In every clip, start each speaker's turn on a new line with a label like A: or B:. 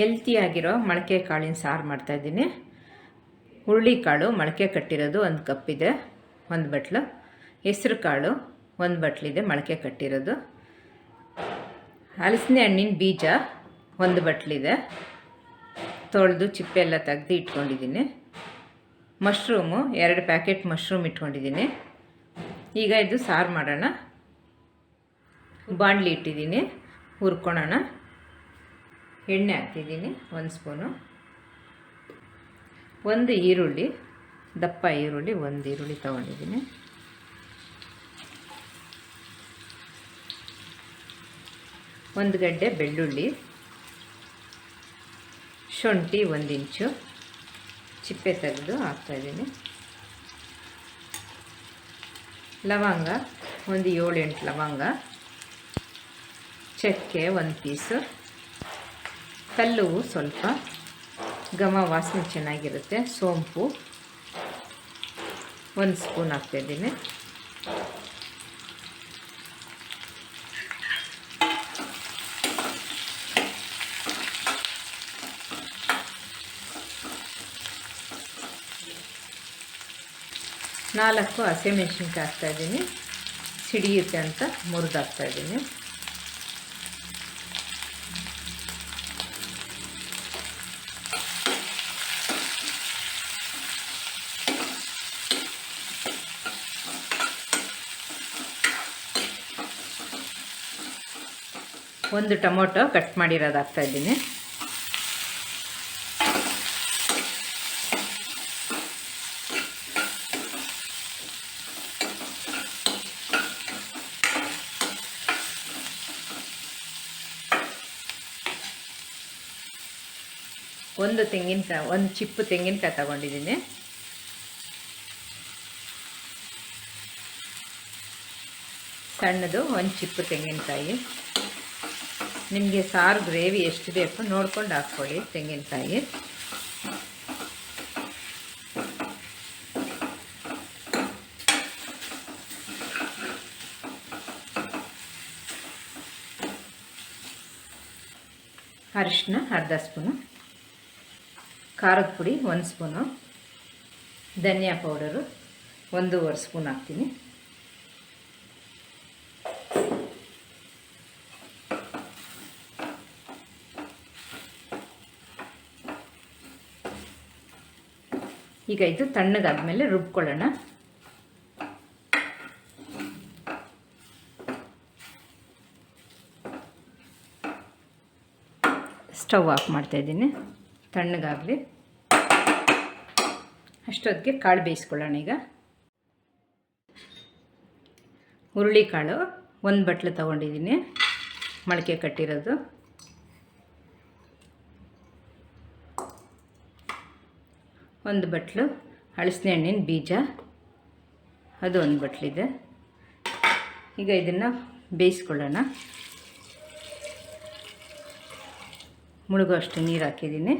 A: ಹೆಲ್ತಿಯಾಗಿರೋ ಮೊಳಕೆ ಕಾಳಿನ ಸಾರು ಮಾಡ್ತಾಯಿದ್ದೀನಿ ಹುರುಳಿಕಾಳು ಮೊಳಕೆ ಕಟ್ಟಿರೋದು ಒಂದು ಕಪ್ಪಿದೆ ಒಂದು ಬಟ್ಲು. ಹೆಸ್ರು ಕಾಳು ಒಂದು ಬಟ್ಲಿದೆ ಮೊಳಕೆ ಕಟ್ಟಿರೋದು. ಹಲಸಿನ ಹಣ್ಣಿನ ಬೀಜ ಒಂದು ಬಟ್ಲಿದೆ ತೊಳೆದು ಚಿಪ್ಪೆ ಎಲ್ಲ ತೆಗೆದು ಇಟ್ಕೊಂಡಿದ್ದೀನಿ. ಮಶ್ರೂಮು ಎರಡು ಪ್ಯಾಕೆಟ್ ಮಶ್ರೂಮ್ ಇಟ್ಕೊಂಡಿದ್ದೀನಿ. ಈಗ ಇದು ಸಾರು ಮಾಡೋಣ. ಬಾಣಲಿ ಇಟ್ಟಿದ್ದೀನಿ. ಹುರ್ಕೊಳೋಣ. ಎಣ್ಣೆ ಹಾಕ್ತಿದ್ದೀನಿ, ಒಂದು ಸ್ಪೂನು. ಒಂದು ಈರುಳ್ಳಿ, ದಪ್ಪ ಈರುಳ್ಳಿ, ಒಂದು ಈರುಳ್ಳಿ ತೊಗೊಂಡಿದ್ದೀನಿ. ಒಂದು ಗಡ್ಡೆ ಬೆಳ್ಳುಳ್ಳಿ, ಶುಂಠಿ ಒಂದು ಇಂಚು, ಚಿಪ್ಪೆ ತೆಗೆದು ಹಾಕ್ತಾಯಿದ್ದೀನಿ ಲವಂಗ, ಒಂದು ಏಳು ಎಂಟು ಲವಂಗ, ಚಕ್ಕೆ ಒಂದು ಪೀಸು. ಕಲ್ಲು ಸ್ವಲ್ಪ ಘಮ ವಾಸನೆ ಚೆನ್ನಾಗಿರುತ್ತೆ, ಸೋಂಪು. ಒಂದು ಸ್ಪೂನ್ ಹಾಕ್ತಾಯಿದ್ದೀನಿ. ನಾಲ್ಕು ಹಸಿಮೆಣ್ಸಿನ್ಕಾಯಿ ಹಾಕ್ತಾಯಿದ್ದೀನಿ. ಸಿಡಿಯುತ್ತೆ ಅಂತ ಮುರಿದು ಒಂದು ಟೊಮೊಟೊ ಕಟ್ ಮಾಡಿರೋದು ಹಾಕ್ತಾಯಿದ್ದೀನಿ ಒಂದು ತೆಂಗಿನಕಾಯಿ ಒಂದು ಚಿಪ್ಪು ತೆಂಗಿನಕಾಯಿ ತಗೊಂಡಿದ್ದೀನಿ. ಸಣ್ಣದು ಒಂದು ಚಿಪ್ಪು ತೆಂಗಿನಕಾಯಿ. ನಿಮಗೆ ಸಾರು ಗ್ರೇವಿ ಎಷ್ಟು ಬೇಕು ನೋಡ್ಕೊಂಡು ಹಾಕ್ಕೊಳ್ಳಿ ತೆಂಗಿನಕಾಯಿ. ಅರಿಶಿನ ಅರ್ಧ ಸ್ಪೂನು, ಖಾರದ ಪುಡಿ ಒಂದು ಸ್ಪೂನು, ಧನಿಯಾ ಪೌಡರು ಒಂದೂವರೆ ಸ್ಪೂನ್ ಹಾಕ್ತೀನಿ. ಈಗ ಇದು ತಣ್ಣಗಾದ್ಮೇಲೆ ರುಬ್ಕೊಳ್ಳೋಣ. ಸ್ಟವ್ ಆಫ್ ಮಾಡ್ತಾ ಇದ್ದೀನಿ. ತಣ್ಣಗಾಗಲಿ. ಅಷ್ಟೊತ್ತಿಗೆ ಕಾಳು ಬೇಯಿಸ್ಕೊಳ್ಳೋಣ ಈಗ. ಹುರುಳಿಕಾಳು ಒಂದು ಬಟ್ಲು ತೊಗೊಂಡಿದ್ದೀನಿ. ಮೊಳಕೆ ಕಟ್ಟಿರೋದು. ಒಂದು ಬಟ್ಲು ಹಳಸಿನ ಹಣ್ಣಿನ ಬೀಜ. ಅದು ಒಂದು ಬಟ್ಲಿದೆ ಈಗ ಇದನ್ನು ಬೇಯಿಸ್ಕೊಳ್ಳೋಣ. ಮುಳುಗೋ ಅಷ್ಟು ನೀರು ಹಾಕಿದ್ದೀನಿ.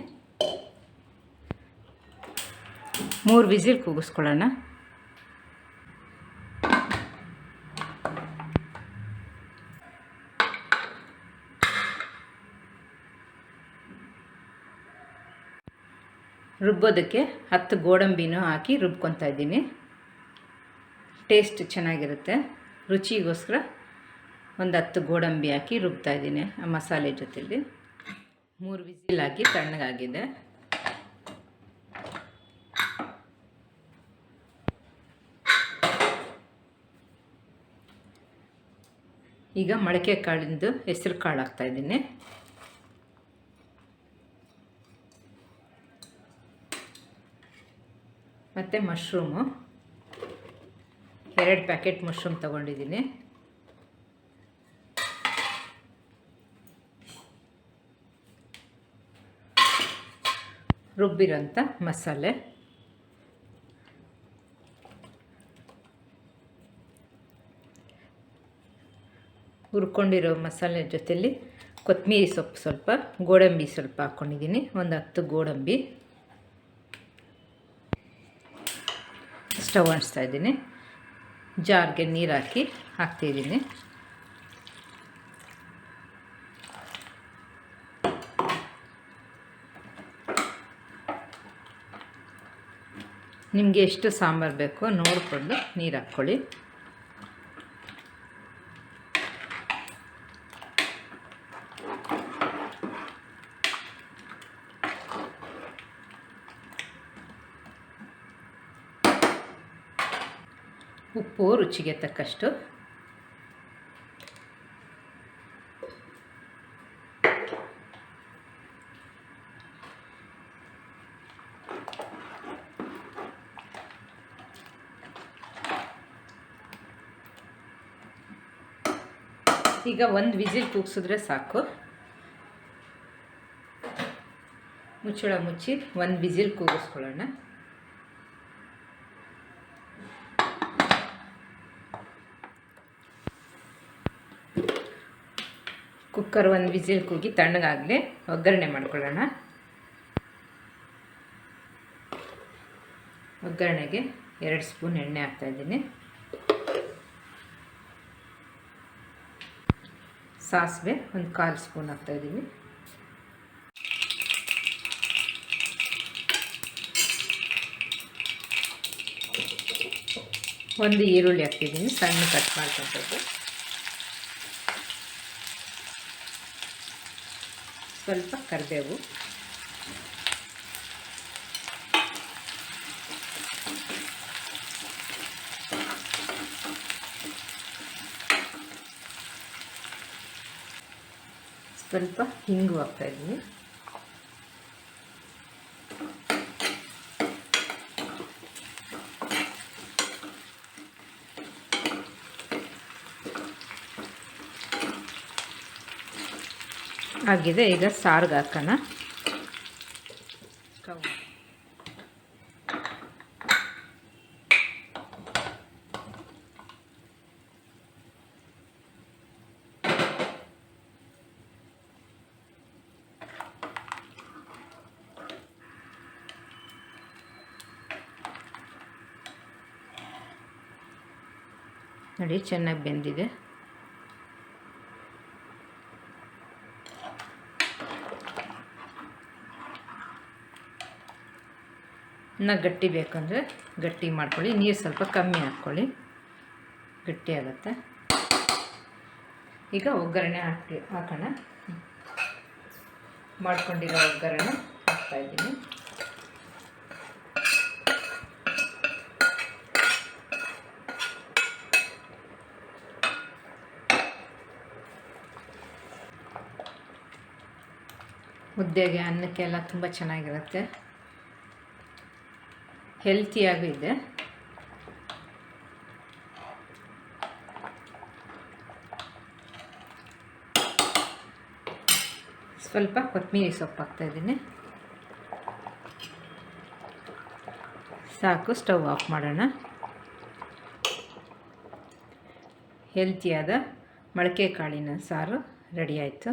A: ಮೂರು ವಿಸಿಲ್ ಕೂಗಿಸ್ಕೊಳ್ಳೋಣ. ರುಬ್ಬೋದಕ್ಕೆ ಹತ್ತು ಗೋಡಂಬಿನೂ ಹಾಕಿ ರುಬ್ಕೊತಾ ಇದ್ದೀನಿ. ಟೇಸ್ಟ್ ಚೆನ್ನಾಗಿರುತ್ತೆ. ರುಚಿಗೋಸ್ಕರ ಒಂದು ಹತ್ತು ಗೋಡಂಬಿ ಹಾಕಿ ರುಬ್ತಾ ಇದ್ದೀನಿ ಆ ಮಸಾಲೆ ಜೊತೆಲಿ. ಮೂರು ವಿಸಿಲ್ ಹಾಕಿ ತಣ್ಣಗಾಗಿದೆ. ಈಗ ಮೊಳಕೆ ಕಾಳಿಂದು ಹೆಸರು ಕಾಳು ಹಾಕ್ತಾಯಿದ್ದೀನಿ ಮತ್ತು ಮಶ್ರೂಮು. ಎರಡು ಪ್ಯಾಕೆಟ್ ಮಶ್ರೂಮ್ ತೊಗೊಂಡಿದ್ದೀನಿ. ರುಬ್ಬಿರೋಂಥ ಮಸಾಲೆ. ಹುರ್ಕೊಂಡಿರೋ ಮಸಾಲೆ ಜೊತೆಯಲ್ಲಿ ಕೊತ್ತಂಬರಿ ಸೊಪ್ಪು ಸ್ವಲ್ಪ, ಗೋಡಂಬಿ ಸ್ವಲ್ಪ ಹಾಕ್ಕೊಂಡಿದ್ದೀನಿ ಒಂದು ಹತ್ತು ಗೋಡಂಬಿ. ಸ್ಟವ್ ಅಣಿಸ್ತಾ ಇದ್ದೀನಿ. ಜಾರ್ಗೆ ನೀರು ಹಾಕಿ ಹಾಕ್ತಿದ್ದೀನಿ ನಿಮಗೆ ಎಷ್ಟು ಸಾಂಬಾರು ಬೇಕೋ ನೋಡಿಕೊಂಡು ನೀರು ಹಾಕ್ಕೊಳ್ಳಿ. ಉಪ್ಪು ರುಚಿಗೆ ತಕ್ಕಷ್ಟು. ಈಗ ಒಂದು ವಿಸಿಲ್ ಕೂಗ್ಸಿದ್ರೆ ಸಾಕು. ಮುಚ್ಚಳ ಮುಚ್ಚಿ ಒಂದು ವಿಸಿಲ್ ಕೂಗಿಸ್ಕೊಳ್ಳೋಣ. ಕುಕ್ಕರ್ ಒಂದು ವಿಸಿಲ್ ಕೂಗಿ ತಣ್ಣಗಾಗಲಿ ಒಗ್ಗರಣೆ ಮಾಡ್ಕೊಳ್ಳೋಣ. ಒಗ್ಗರಣೆಗೆ ಎರಡು ಸ್ಪೂನ್ ಎಣ್ಣೆ ಹಾಕ್ತಾಯಿದ್ದೀನಿ ಸಾಸಿವೆ ಒಂದು ಕಾಲು ಸ್ಪೂನ್ ಹಾಕ್ತಾಯಿದ್ದೀನಿ ಒಂದು ಈರುಳ್ಳಿ ಹಾಕ್ತಿದ್ದೀನಿ, ಸಣ್ಣ ಕಟ್ ಮಾಡ್ಕೊಂಥದ್ದು ಸ್ವಲ್ಪ ಕರಿಬೇವು. ಸ್ವಲ್ಪ ಹಿಂಗು ಹಾಕ್ತಾ ಆಗಿದೆ ಈಗ ಸಾರ್ಗೆ ಹಾಕೋಣ. ನೋಡಿ ಚೆನ್ನಾಗಿ ಬೆಂದಿದೆ. ಇನ್ನು ಗಟ್ಟಿ ಬೇಕಂದರೆ ಗಟ್ಟಿ ಮಾಡ್ಕೊಳ್ಳಿ. ನೀರು ಸ್ವಲ್ಪ ಕಮ್ಮಿ ಹಾಕ್ಕೊಳ್ಳಿ. ಗಟ್ಟಿ ಆಗುತ್ತೆ. ಈಗ ಒಗ್ಗರಣೆ ಹಾಕಿ, ಹಾಕೋಣ. ಮಾಡ್ಕೊಂಡಿರೋ ಒಗ್ಗರಣೆ ಹಾಕ್ತಾಯಿದ್ದೀನಿ ಮುದ್ದೆಗೆ ಅನ್ನಕ್ಕೆಲ್ಲ ತುಂಬ ಚೆನ್ನಾಗಿರುತ್ತೆ. ಹೆಲ್ತಿಯಾಗೂ ಇದೆ. ಸ್ವಲ್ಪ ಕೊತ್ತಂಬರಿ ಸೊಪ್ಪು ಹಾಕ್ತಾಯಿದ್ದೀನಿ ಸಾಕು, ಸ್ಟವ್ ಆಫ್ ಮಾಡೋಣ. ಹೆಲ್ತಿಯಾದ ಮೊಳಕೆ ಕಾಳಿನ ಸಾರು ರೆಡಿ ಆಯಿತು.